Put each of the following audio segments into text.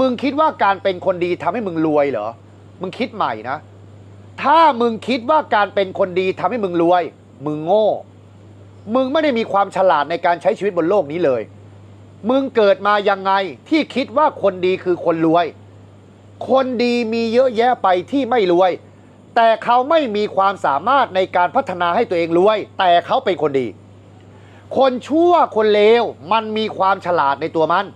มึงคิดว่าการเป็นคนดีทำให้มึงรวยเหรอ มึงคิดใหม่นะ ถ้ามึงคิดว่าการเป็นคนดีทำให้มึงรวย มึงโง่ มึงไม่ได้มีความฉลาดในการใช้ชีวิตบนโลกนี้เลย มึงเกิดมายังไงที่คิดว่าคนดีคือคนรวย คนดีมีเยอะแยะไปที่ไม่รวย แต่เขาไม่มีความสามารถในการพัฒนาให้ตัวเองรวย แต่เขาเป็นคนดี คนชั่วคนเลวมันมีความฉลาดในตัวมัน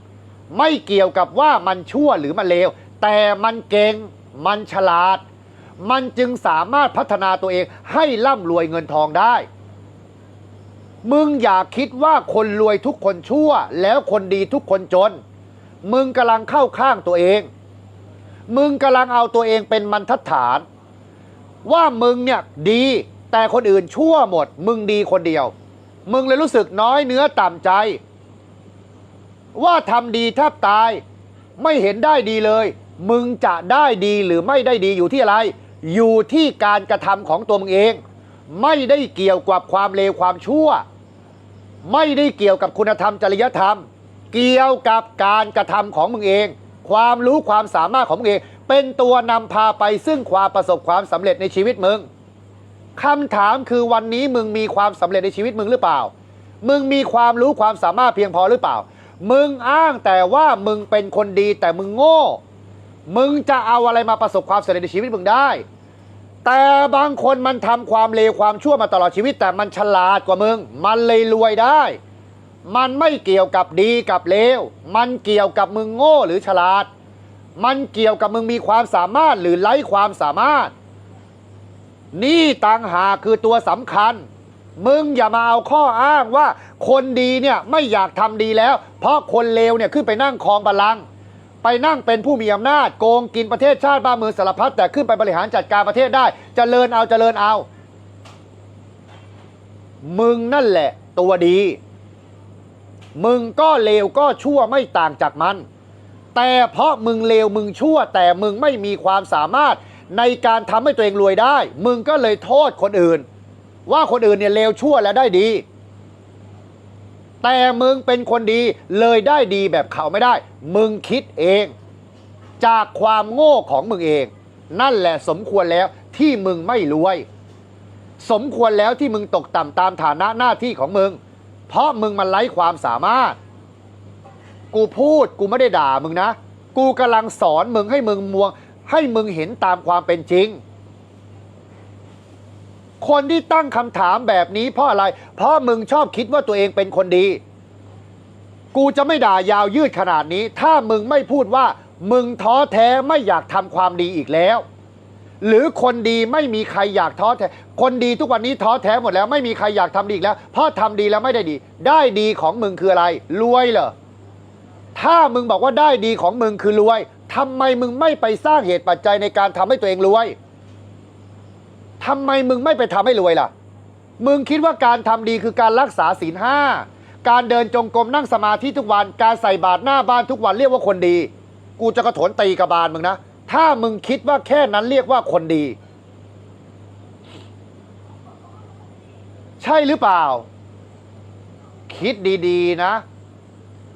ไม่เกี่ยวกับว่ามันชั่วหรือมันเลว แต่มันเก่งมันฉลาด มันจึงสามารถพัฒนาตัวเองให้ร่ำรวยเงินทองได้ มึงอย่าคิดว่าคนรวยทุกคนชั่ว แล้วคนดีทุกคนจน มึงกำลังเข้าข้างตัวเอง มึงกำลังเอาตัวเองเป็นบรรทัดฐาน ว่ามึงเนี่ยดี แต่คนอื่นชั่วหมด มึงดีคนเดียว มึงเลยรู้สึกน้อยเนื้อต่ำใจ ว่าทำดีแทบตาย ไม่เห็นได้ดีเลย มึงจะได้ดีหรือไม่ได้ดีอยู่ที่อะไร อยู่ที่การกระทำของตัวมึงเอง ไม่ได้เกี่ยวกับความเลวความชั่ว ไม่ได้เกี่ยวกับคุณธรรมจริยธรรม เกี่ยวกับการกระทำของมึงเอง ความรู้ความสามารถของมึงเอง เป็นตัวนำพาไปซึ่งความประสบความสำเร็จในชีวิตมึงคำถามคือวันนี้มึงมีความสำเร็จในชีวิตมึงหรือเปล่า มึงมีความรู้ความสามารถเพียงพอหรือเปล่า มึงอ้างแต่ว่ามึงเป็นคนดีแต่มึงโง่ มึงจะเอาอะไรมาประสบความสำเร็จในชีวิตมึงได้ แต่บางคนมันทำความเลวความชั่วมาตลอดชีวิต แต่มันฉลาดกว่ามึง มันเลยรวยได้ มันไม่เกี่ยวกับดีกับเลว มันเกี่ยวกับมึงโง่หรือฉลาด มันเกี่ยวกับมึงมีความสามารถหรือไร้ความสามารถ นี่ต่างหากคือตัวสำคัญ มึงอย่ามาเอาข้ออ้างว่า คนดีเนี่ยไม่อยากทำดีแล้ว เพราะคนเลวเนี่ยขึ้นไปนั่งครองบัลลังก์ไปนั่งเป็นผู้มีอำนาจโกงกินประเทศชาติบ้านเมืองสารพัดแต่ขึ้นไปบริหารจัดการประเทศได้จเจริญเอาเจริญเอา มึงนั่นแหละ ตัวดี มึงก็เลวก็ชั่วไม่ต่างจากมัน แต่เพราะมึงเลวมึงชั่ว แต่มึงไม่มีความสามารถในการทำให้ตัวเองรวยได้ มึงก็เลยโทษคนอื่น ว่าคนอื่นเนี่ยเลวชั่วและได้ดี แต่มึงเป็นคนดีเลยได้ดีแบบเขาไม่ได้ มึงคิดเอง จากความโง่ของมึงเอง นั่นแหละสมควรแล้วที่มึงไม่รวย สมควรแล้วที่มึงตกต่ำตามฐานะหน้าที่ของมึง เพราะมึงมันไร้ความสามารถ กูพูดกูไม่ได้ด่ามึงนะ กูกำลังสอนมึงให้มึงมวง ให้มึงเห็นตามความเป็นจริง คนที่ตั้งคำถามแบบนี้เพราะอะไร เพราะมึงชอบคิดว่าตัวเองเป็นคนดี กูจะไม่ด่ายาวยืดขนาดนี้ ถ้ามึงไม่พูดว่า มึงท้อแท้ไม่อยากทำความดีอีกแล้ว หรือคนดีไม่มีใครอยากท้อแท้ คนดีทุกวันนี้ท้อแท้หมดแล้ว ไม่มีใครอยากทำดีอีกแล้ว เพราะทำดีแล้วไม่ได้ดี ได้ดีของมึงคืออะไร รวยเหรอ ถ้ามึงบอกว่าได้ดีของมึงคือรวยทำไมมึงไม่ไปสร้างเหตุปัจจัยในการทำให้ตัวเองรวย ทำไมมึงไม่ไปทำให้รวยล่ะ มึงคิดว่าการทำดีคือการรักษาศีลห้า การเดินจงกรมนั่งสมาธิทุกวัน การใส่บาตรหน้าบ้านทุกวันเรียกว่าคนดี กูจะกระโถนตีกระบาลมึงนะ ถ้ามึงคิดว่าแค่นั้นเรียกว่าคนดี ใช่หรือเปล่า คิดดีๆนะ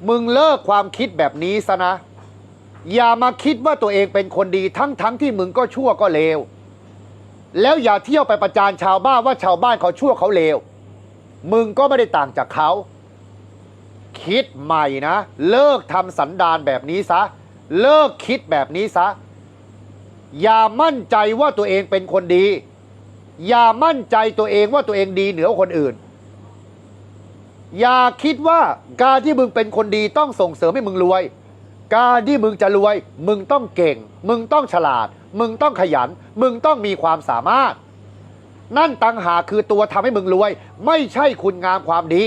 มึงเลิกความคิดแบบนี้ซะนะ อย่ามาคิดว่าตัวเองเป็นคนดีทั้งๆทที่มึงก็ชั่วก็เลว แล้วอย่าเที่ยวไปประจานชาวบ้านว่าชาวบ้านเขาชั่วเขาเลว มึงก็ไม่ได้ต่างจากเขา คิดใหม่นะ เลิกทำสันดานแบบนี้ซะ เลิกคิดแบบนี้ซะ อย่ามั่นใจว่าตัวเองเป็นคนดี อย่ามั่นใจตัวเองว่าตัวเองดีเหนือคนอื่น อย่าคิดว่าการที่มึงเป็นคนดีต้องส่งเสริมให้มึงรวย การที่มึงจะรวย มึงต้องเก่ง มึงต้องฉลาด มึงต้องขยัน มึงต้องมีความสามารถ นั่นตังหาคือตัวทำให้มึงรวย ไม่ใช่คุณงามความดี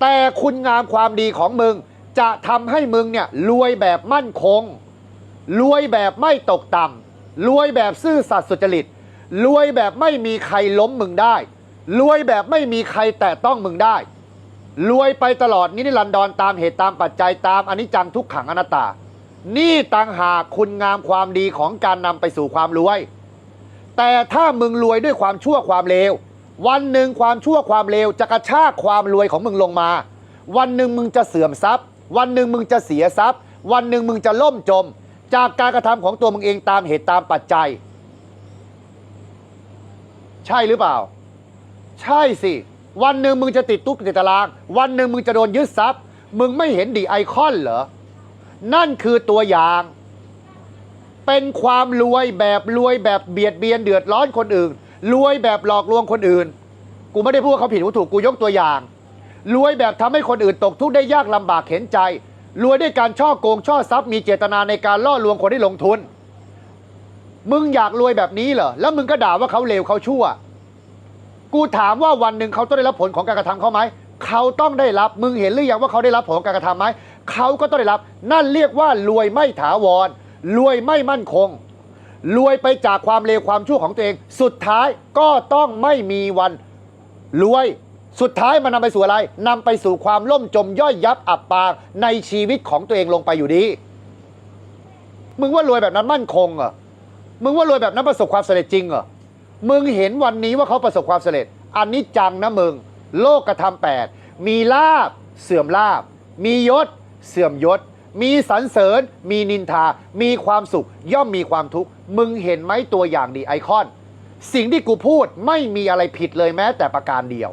แต่คุณงามความดีของมึง จะทำให้มึงเนี่ยรวยแบบมั่นคง รวยแบบไม่ตกต่ำรวยแบบซื่อสัตย์สุจริตรวยแบบไม่มีใครล้มมึงได้รวยแบบไม่มีใครแตะต้องมึงได้รวยไปตลอดนิรันดรตามเหตุตามปัจจัยตามอนิจจังทุกขังอนัตตา นี่ต่างหากคุณงามความดีของการนำไปสู่ความรวย แต่ถ้ามึงรวยด้วยความชั่วความเลว วันหนึ่งความชั่วความเลวจะกระชากความรวยของมึงลงมา วันหนึ่งมึงจะเสื่อมทรัพย์ วันหนึ่งมึงจะเสียทรัพย์ วันหนึ่งมึงจะล่มจม จากการกระทำของตัวมึงเองตามเหตุตามปัจจัย ใช่หรือเปล่า ใช่สิ วันหนึ่งมึงจะติดตุกติดตาราง วันหนึ่งมึงจะโดนยึดทรัพย์ มึงไม่เห็นดีไอคอนเหรอ นั่นคือตัวอย่าง เป็นความรวยแบบรวยแบบเบียดเบียนเดือดร้อนคนอื่น รวยแบบหลอกลวงคนอื่น กูไม่ได้พูดว่าเขาผิดว่าถูกกูยกตัวอย่าง รวยแบบทำให้คนอื่นตกทุกข์ได้ยากลำบากเข็นใจ รวยด้วยการช่อโกงช่อทรัพย์มีเจตนาในการล่อลวงคนให้ลงทุน มึงอยากรวยแบบนี้เหรอ แล้วมึงก็ด่าว่าเขาเลวเขาชั่ว กูถามว่าวันหนึ่งเขาต้องได้รับผลของการกระทำเขาไหมเขาต้องได้รับ มึงเห็นหรือยังว่าเขาได้รับผลของการกระทำไหม เขาก็ต้องได้รับ นั่นเรียกว่ารวยไม่ถาวร รวยไม่มั่นคง รวยไปจากความเลวความชั่วของตัวเอง สุดท้ายก็ต้องไม่มีวันรวยสุดท้ายมันนำไปสู่อะไรนำไปสู่ความล่มจมย่อยยับอับปางในชีวิตของตัวเองลงไปอยู่ดี มึงว่ารวยแบบนั้นมั่นคงเหรอ มึงว่ารวยแบบนั้นประสบความสำเร็จจริงเหรอ มึงเห็นวันนี้ว่าเขาประสบความสำเร็จ อันนี้จังนะมึง โลกกระทำแปด มีลาบเสื่อมลาบ มียศ เสื่อมยศ มีสรรเสริญ มีนินทา มีความสุข ย่อมมีความทุกข์ มึงเห็นไหมตัวอย่างดีไอคอน สิ่งที่กูพูดไม่มีอะไรผิดเลยแม้แต่ประการเดียว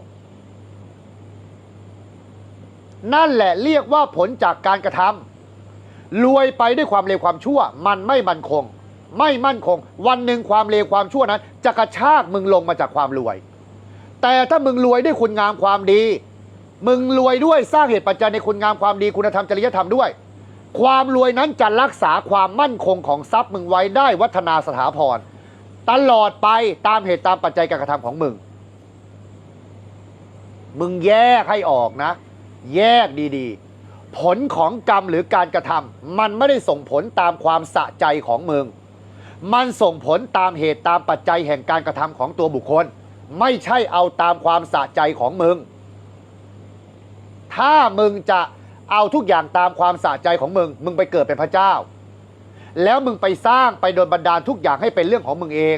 นั่นแหละเรียกว่าผลจากการกระทำรวยไปด้วยความเลวความชั่ว มันไม่มั่นคง ไม่มั่นคง วันหนึ่งความเลวความชั่วนั้น จะกระชากมึงลงมาจากความรวย แต่ถ้ามึงรวยด้วยคุณงามความดี มึงรวยด้วยสร้างเหตุปัจจัยในคุณงามความดีคุณธรรมจริยธรรมด้วย ความรวยนั้นจะรักษาความมั่นคงของทรัพย์มึงไว้ได้วัฒนาสถาพรตลอดไปตามเหตุตามปัจจัยการกระทำของมึง มึงแยกให้ออกนะ แยกดีๆ ผลของกรรมหรือการกระทำมันไม่ได้ส่งผลตามความสะใจของมึง มันส่งผลตามเหตุตามปัจจัยแห่งการกระทำของตัวบุคคล ไม่ใช่เอาตามความสะใจของมึง ถ้ามึงจะเอาทุกอย่างตามความสะใจของมึง มึงไปเกิดเป็นพระเจ้า แล้วมึงไปสร้างไปโดนบันดาลทุกอย่างให้เป็นเรื่องของมึงเอง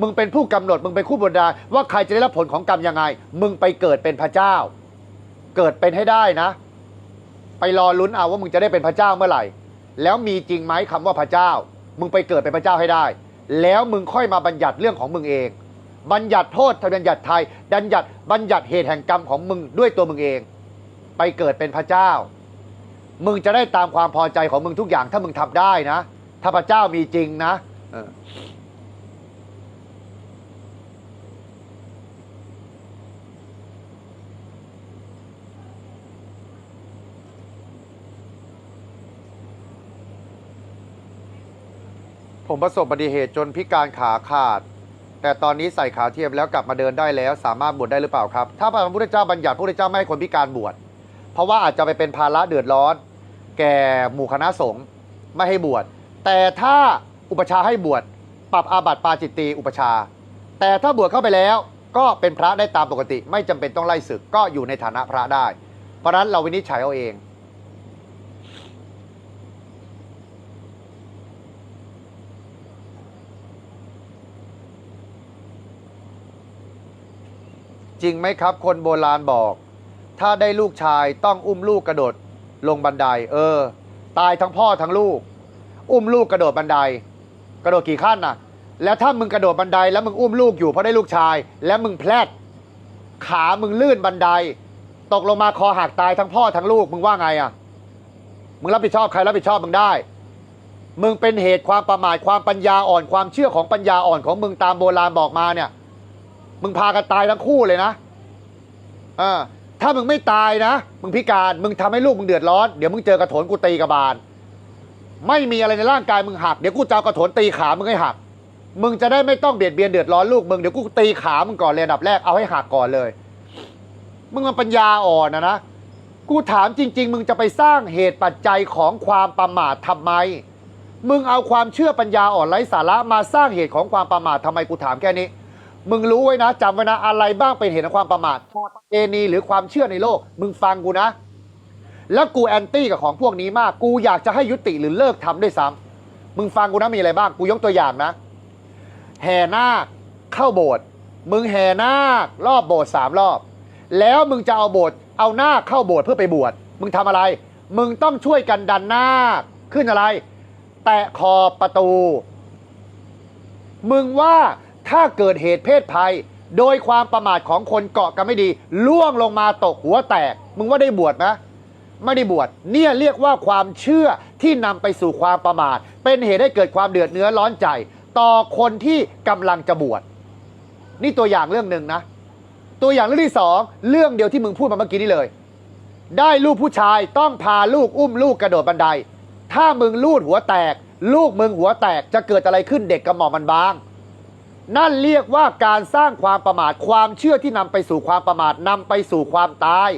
มึงเป็นผู้กำหนด มึงเป็นผู้บันดาลว่าใครจะได้รับผลของกรรมยังไง มึงไปเกิดเป็นพระเจ้า เกิดเป็นให้ได้นะ ไปรอลุ้นเอาว่ามึงจะได้เป็นพระเจ้าเมื่อไหร่ แล้วมีจริงไหมคำว่าพระเจ้า มึงไปเกิดเป็นพระเจ้าให้ได้ แล้วมึงค่อยมาบัญญัติเรื่องของมึงเอง บัญญัติโทษบัญญัติไทยบัญญัติบัญญัติเหตุแห่งกรรมของมึงด้วยตัวมึงเอง ไปเกิดเป็นพระเจ้า มึงจะได้ตามความพอใจของมึงทุกอย่าง ถ้ามึงทำได้นะ ถ้าพระเจ้ามีจริงนะผมประสบอุบัติเหตุจนพิการขาขาด แต่ตอนนี้ใส่ขาเทียมแล้วกลับมาเดินได้แล้ว สามารถบวชได้หรือเปล่าครับ ถ้าพระพุทธเจ้าบัญญัติพระพุทธเจ้าไม่ให้คนพิการบวช เพราะว่าอาจจะไปเป็นภาระเดือดร้อน แก่หมู่คณะสงฆ์ไม่ให้บวชแต่ถ้าอุปชาให้บวชปรับอาบัติปาจิตตีอุปชา แต่ถ้าบวชเข้าไปแล้วก็เป็นพระได้ตามปกติ ไม่จำเป็นต้องไล่ศึกก็อยู่ในฐานะพระได้ เพราะนั้นเราวินิจฉัยเอาเองจริงไหมครับ คนโบราณบอก ถ้าได้ลูกชายต้องอุ้มลูกกระโดดลงบันได เออ ตายทั้งพ่อทั้งลูก อุ้มลูกกระโดดบันได กระโดดกี่ขั้นน่ะ แล้วถ้ามึงกระโดดบันไดแล้วมึงอุ้มลูกอยู่เพราะได้ลูกชาย แล้วมึงแพลดขามึงลื่นบันได ตกลงมาคอหักตายทั้งพ่อทั้งลูก มึงว่าไงอะ มึงรับผิดชอบใครรับผิดชอบมึงได้ มึงเป็นเหตุความประมาทความปัญญาอ่อนความเชื่อของปัญญาอ่อนของมึงตามโบราณบอกมาเนี่ย มึงพากันตายทั้งคู่เลยนะเออ ถ้ามึงไม่ตายนะ มึงพิการมึงทำให้ลูกมึงเดือดร้อน เดี๋ยวมึงเจอกระโถนกูตีกระบาล ไม่มีอะไรในร่างกายมึงหักเดี๋ยวกูจะกระโถนตีขามึงให้หัก มึงจะได้ไม่ต้องเบียดเบียนเดือดร้อนลูกมึงเดี๋ยวกูตีขามึงก่อนเลยอันดับแรกเอาให้หักก่อนเลย มึงมันปัญญาอ่อนนะนะกูถามจริง ๆ มึงจะไปสร้างเหตุปัจจัยของความประมาททำไม มึงเอาความเชื่อปัญญาอ่อนไร้สาระมาสร้างเหตุของความประมาททำไมกูถามแค่นี้ มึงรู้ไว้นะจำไว้นะอะไรบ้างเป็นเหตุของความประมาทเอนีหรือความเชื่อในโลก มึงฟังกูนะ แล้วกูแอนตี้กับของพวกนี้มากกูอยากจะให้ยุติหรือเลิกทำด้วยซ้ำมึงฟังกูนะมีอะไรบ้างกูยกตัวอย่างนะ แห่นาคเข้าโบสถ์มึงแห่นาครอบโบสถ์สามรอบ แล้วมึงจะเอาโบสถ์เอานาคเข้าโบสถ์เพื่อไปบวชมึงทำอะไร มึงต้องช่วยกันดันหน้าขึ้นอะไร แตะขอบประตู มึงว่า ถ้าเกิดเหตุเพศภัย โดยความประมาทของคนเกาะกันไม่ดีล่วงลงมาตกหัวแตก มึงว่าได้บวชไหมไม่ได้บวชเนี่ยเรียกว่าความเชื่อที่นำไปสู่ความประมาท เป็นเหตุให้เกิดความเดือดเนื้อร้อนใจ ต่อคนที่กำลังจะบวชนี่ตัวอย่างเรื่องหนึ่งนะ ตัวอย่างเรื่องที่สองเรื่องเดียวที่มึงพูดมาเมื่อกี้นี้เลย ได้ลูกผู้ชายต้องพาลูกอุ้มลูกกระโดดบันได ถ้ามึงลูดหัวแตก ลูกมึงหัวแตกจะเกิดอะไรขึ้นเด็กกระหม่อมมันบาง นั่นเรียกว่าการสร้างความประมาทความเชื่อที่นำไปสู่ความประมาทนำไปสู่ความตาย